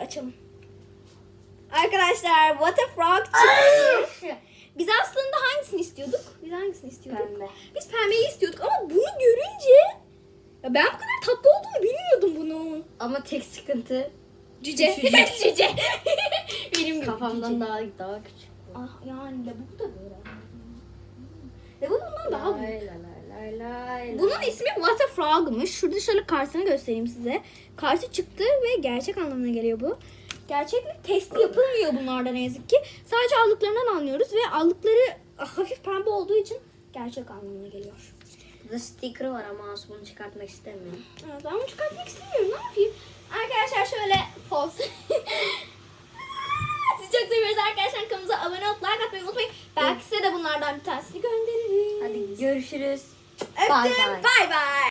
açalım. Arkadaşlar What a Frog çıkmış. Biz aslında hangisini istiyorduk? Biz hangisini istiyorduk? Pembe. Biz pembeyi istiyorduk ama bunu görünce ya ben bu kadar tatlı olduğunu bilmiyordum bunun. Ama tek sıkıntı Cüce. Küçücük. Cüce. Benim gibi kafamdan cüce. daha daha küçük. Ah yani Labubu da böyle. Labubu bundan daha büyük. Lay lay. Bunun ismi What a Frog'muş. Şurada şöyle kartını göstereyim size. Kartı çıktı ve gerçek anlamına geliyor bu. Gerçeklik testi yapılmıyor bunlarda ne yazık ki. Sadece aldıklarından anlıyoruz ve aldıkları hafif pembe olduğu için gerçek anlamına geliyor. Burada sticker var ama Asu bunu çıkartmak istemiyor. Evet, ben bunu çıkartmak istemiyorum. Ne yapayım? Arkadaşlar şöyle poz. Sizi çok seviyoruz arkadaşlar. Kanalımıza abone olup like atmayı unutmayın. Belki size de bunlardan bir tanesini gönderirim. Hadi görüşürüz. 拜拜。拜拜